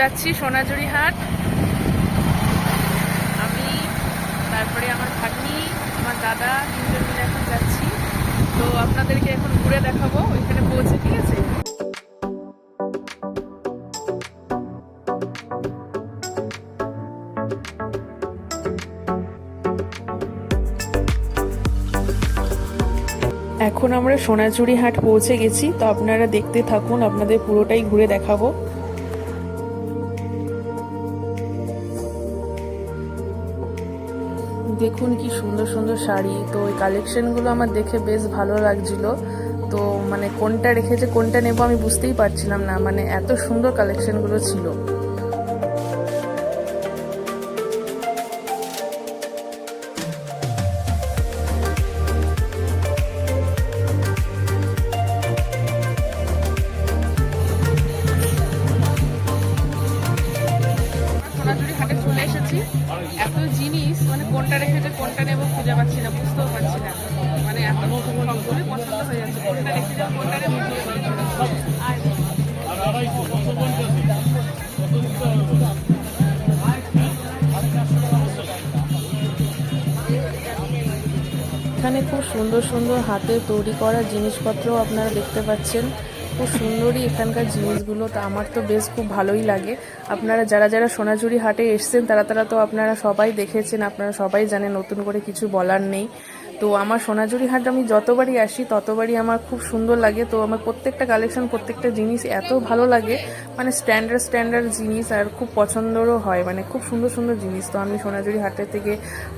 যাচ্ছি সোনাঝুরি হাট। আমি, তারপরে আমার ভাগ্নি, আমার দাদা তিনজন মিলে এখন যাচ্ছি। তো আপনাদেরকে এখন ঘুরে দেখাবো, ওইখানে পৌঁছে, ঠিক আছে? এখন আমরা সোনাঝুরি হাট পৌঁছে গেছি। তো আপনারা দেখতে থাকুন, আপনাদের পুরোটাই ঘুরে দেখাবো। দেখুন কি সুন্দর সুন্দর শাড়ি। তো ওই কালেকশানগুলো আমার দেখে বেশ ভালো লাগছিল। তো মানে কোনটা রেখেছে, কোনটা নেব আমি বুঝতেই পারছিলাম না। মানে এত সুন্দর কালেকশানগুলো ছিল। এখানে খুব সুন্দর সুন্দর হাতে তৈরি করা জিনিসপত্র আপনারা দেখতে পাচ্ছেন। খুব সুন্দরই এখানকার জিনিসগুলো, তো আমার তো বেশ খুব ভালোই লাগে। আপনারা যারা যারা সোনাঝুরি হাটে এসছেন, তারা তারা তো আপনারা সবাই দেখেছেন, আপনারা সবাই জানেন, নতুন করে কিছু বলার নেই। তো আমার সোনাঝুরি হাট আমি যতবারই আসি, ততবারই আমার খুব সুন্দর লাগে। তো আমার প্রত্যেকটা কালেকশন প্রত্যেকটা জিনিস এত ভালো লাগে মানে স্ট্যান্ডার্ড স্ট্যান্ডার্ড জিনিস আর খুব পছন্দেরও হয় মানে খুব সুন্দর সুন্দর জিনিস। তো আমি সোনাঝুরি হাটের থেকে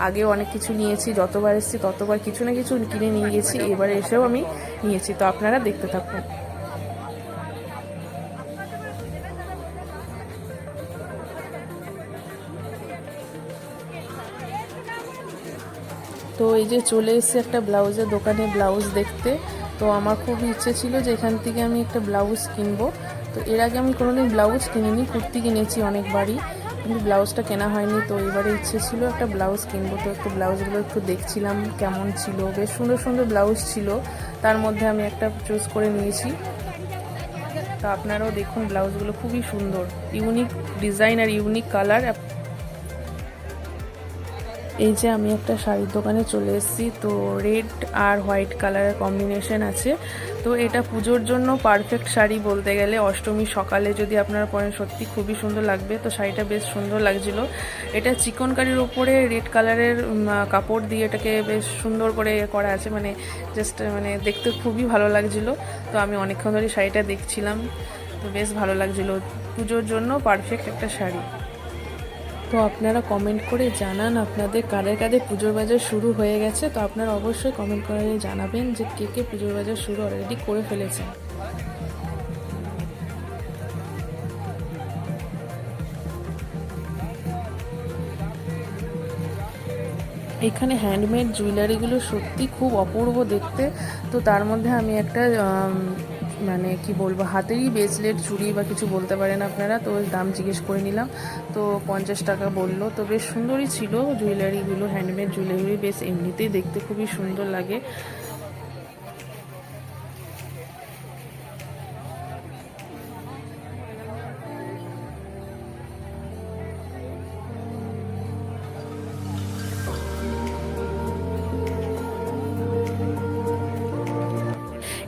আগেও অনেক কিছু নিয়েছি, যতবার এসেছি ততবার কিছু না কিছু কিনে নিয়ে গেছি, এবারে এসেও আমি নিয়েছি। তো আপনারা দেখতে থাকুন। তো এই যে চলে এসেছে একটা ব্লাউজের দোকানে ব্লাউজ দেখতে। তো আমার খুব ইচ্ছে ছিল যে এখান থেকে আমি একটা ব্লাউজ কিনবো। তো এর আগে আমি কোনোদিন ব্লাউজ কিনিনি, কুর্তি কিনেছি অনেকবারই। কিন্তু ব্লাউজটা কেনা হয়নি, তো এবারে ইচ্ছে ছিল একটা ব্লাউজ কিনবো। তো একটু ব্লাউজগুলো একটু দেখছিলাম কেমন ছিল। বেশ সুন্দর সুন্দর ব্লাউজ ছিল। তার মধ্যে আমি একটা চুজ করে নিয়েছি। তো আপনারাও দেখুন ব্লাউজগুলো খুবই সুন্দর। ইউনিক ডিজাইন আর ইউনিক কালার। এই যে আমি একটা শাড়ির দোকানে চলে এসেছি, তো রেড আর হোয়াইট কালারের কম্বিনেশন আছে। তো এটা পুজোর জন্য পারফেক্ট শাড়ি বলতে গেলে অষ্টমীর সকালে যদি আপনারা পরেন, সত্যি খুবই সুন্দর লাগবে। তো শাড়িটা বেশ সুন্দর লাগছিল। এটা চিকন কারির ওপরে রেড কালারের কাপড় দিয়ে এটাকে বেশ সুন্দর করে করা আছে। মানে জাস্ট মানে দেখতে খুবই ভালো লাগছিল। তো আমি অনেকক্ষণ ধরে শাড়িটা দেখছিলাম। তো বেশ ভালো লাগছিল। পুজোর জন্য পারফেক্ট একটা শাড়ি। তো আপনারা কমেন্ট করে জানান আপনাদের কাদের কাদের পুজোর বাজার শুরু হয়ে গেছে। তো আপনারা অবশ্যই কমেন্ট করে জানাবেন যে কে কে পুজোর বাজার শুরু অলরেডি করে ফেলেছেন। এখানে হ্যান্ডমেড জুয়েলারিগুলো সত্যি খুব অপূর্ব দেখতে। তো তার মধ্যে আমি একটা মানে কি বলব হাতেরই ব্রেসলেট চুড়ি বা কিছু বলতে পারেন আপনারা, তো দাম জিজ্ঞেস করে নিলাম। তো পঞ্চাশ টাকা বলল, তো বেশ সুন্দরই ছিল জুয়েলারিগুলো হ্যান্ডমেড জুয়েলারি বেশ এমনিতেই দেখতে খুবই সুন্দর লাগে।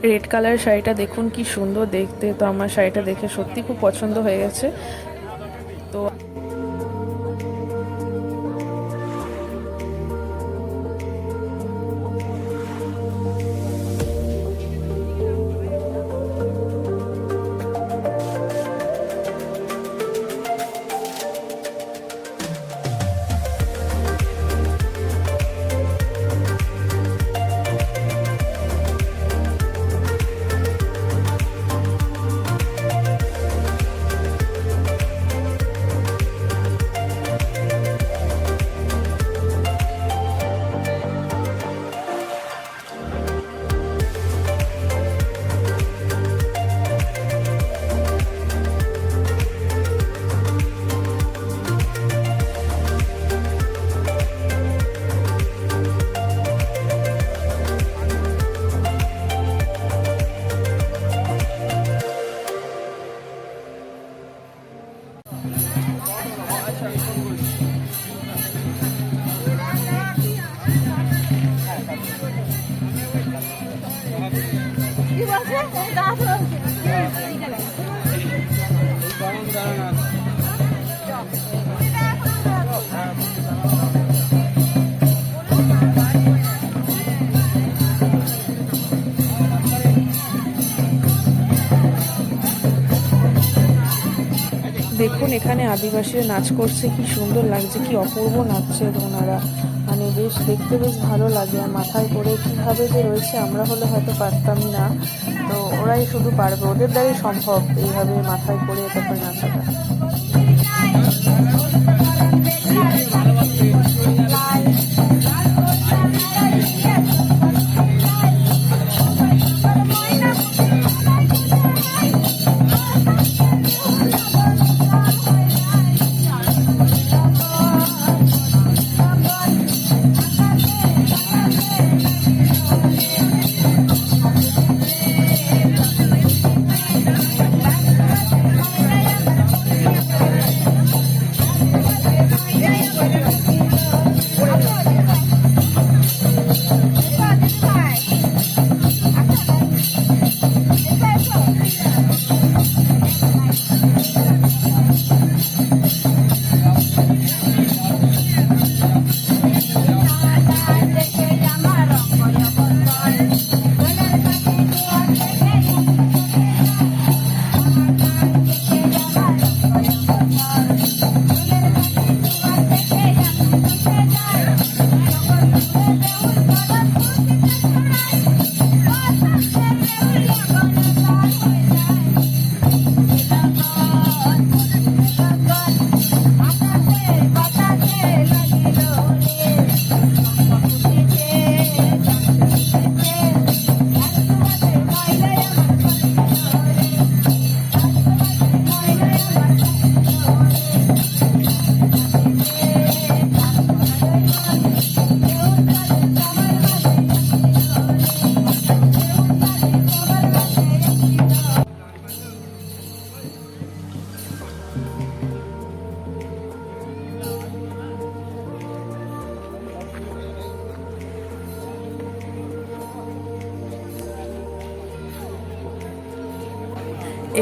রেড কালার শাড়িটা দেখুন, কি সুন্দর দেখতে। তো আমার শাড়িটা দেখে সত্যি খুব পছন্দ হয়ে গেছে। তো কি বলছে? দেখুন এখানে আদিবাসীরা নাচ করছে, কি সুন্দর লাগছে, কি অপূর্ব নাচছে ওনারা। মানে বেশ দেখতে বেশ ভালো লাগে। আর মাথায় করে কীভাবে যে রয়েছে, আমরা হলে হয়তো পারতাম না। তো ওরাই শুধু পারবে, ওদের দ্বারাই সম্ভব এইভাবে মাথায় করে তারপরে নাচাটা।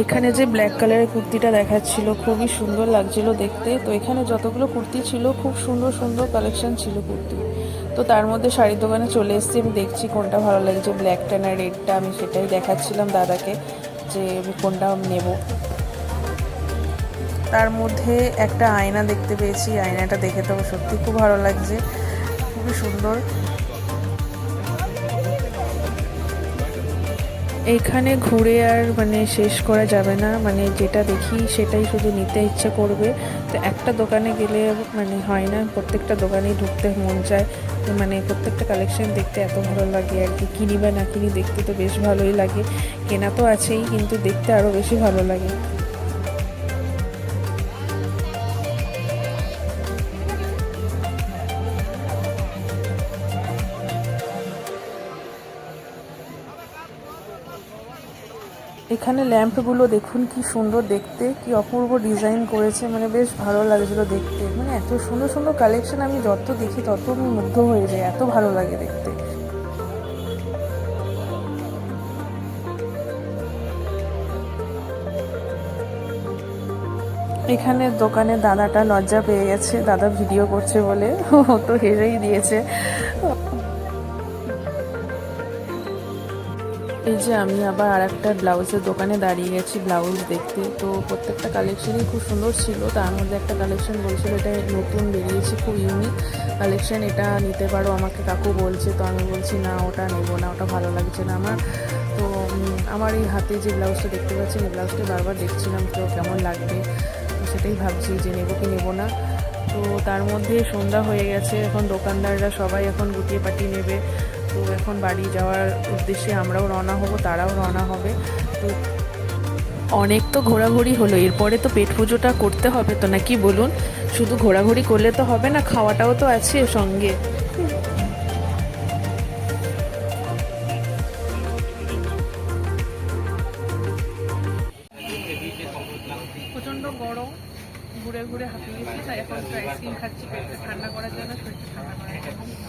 এখানে যে ব্ল্যাক কালারের কুর্তিটা দেখাচ্ছিল, খুবই সুন্দর লাগছিল দেখতে। তো এখানে যতগুলো কুর্তি ছিল, খুব সুন্দর সুন্দর কালেকশন ছিল কুর্তি। তো তার মধ্যে শাড়ির দোকানে চলে এসেছি, আমি দেখছি কোনটা ভালো লাগছে। ব্ল্যাকটা না রেডটা আমি সেটাই দেখাচ্ছিলাম দাদাকে যে আমি কোনটা নেব। তার মধ্যে একটা আয়না দেখতে পেয়েছি। আয়নাটা দেখে তো সত্যি খুব ভালো লাগছে। খুবই সুন্দর। এখানে ঘুরে আর মানে শেষ করা যাবে না। মানে যেটা দেখি সেটাই শুধু নিতে ইচ্ছে করবে। তো একটা দোকানে গেলে মানে হয় না। প্রত্যেকটা দোকানেই ঢুকতে মন চায়। মানে প্রত্যেকটা কালেকশন দেখতে এত ভালো লাগে আর কি। কিনি বা না কিনি দেখতে তো বেশ ভালোই লাগে। কেনা তো আছেই, কিন্তু দেখতে আরও বেশি ভালো লাগে। এখানে ল্যাম্পগুলো দেখুন, কি সুন্দর দেখতে, কি অপূর্ব ডিজাইন করেছে মানে বেশ ভালো লাগছিল দেখতে। মানে এত সুন্দর সুন্দর কালেকশন আমি যত দেখি তত আমি মুগ্ধ হয়ে যাই, এত ভালো লাগে দেখতে। এখানে দোকানে দাদাটা লজ্জা পেয়ে গেছে, দাদা ভিডিও করছে বলে, ও তো হেরেই দিয়েছে। এই যে আমি আবার আর একটা ব্লাউজের দোকানে দাঁড়িয়ে গেছি, ব্লাউজ দেখতে। তো প্রত্যেকটা কালেকশনই খুব সুন্দর ছিল। তার মধ্যে একটা কালেকশন বলছিল, এটা নতুন, বেরিয়েছে খুব ইউনিক কালেকশন এটা নিতে পারো। আমাকে কাকু বলছে, তো আমি বলছি, না, ওটা নেব না, ওটা ভালো লাগছে না আমার। তো আমার এই হাতে যে ব্লাউজটা দেখতে পাচ্ছি এই ব্লাউজটা বারবার দেখছিলাম, তো কেমন লাগবে? তো সেটাই ভাবছি যে নেব কি নেব না। তো তার মধ্যে সন্ধ্যা হয়ে গেছে, এখন দোকানদাররা সবাই এখন গুটিয়ে পাটিয়ে নেবে। তো এখন বাড়ি যাওয়ার উদ্দেশ্যে আমরাও রওনা হব, তারাও রওনা হবে। তো অনেক তো ঘোরাঘুরি হলো, এরপরে তো পেট পুজোটা করতে হবে তো নাকি বলুন? শুধু ঘোরাঘুরি করলে তো হবে না, খাওয়াটাও তো আছে সঙ্গে। প্রচণ্ড গরম, ঘুরে ঘুরে হাঁপিয়ে গেছি তাই এখন আইসক্রিম খাচ্ছি ঠান্ডা করার জন্য শরীরটা ঠান্ডা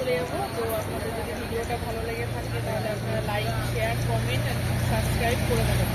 চলে যাব। তো আপনাদের যদি ভিডিওটা ভালো লেগে থাকে, তাহলে আপনারা লাইক শেয়ার কমেন্ট সাবস্ক্রাইব করে দেবেন।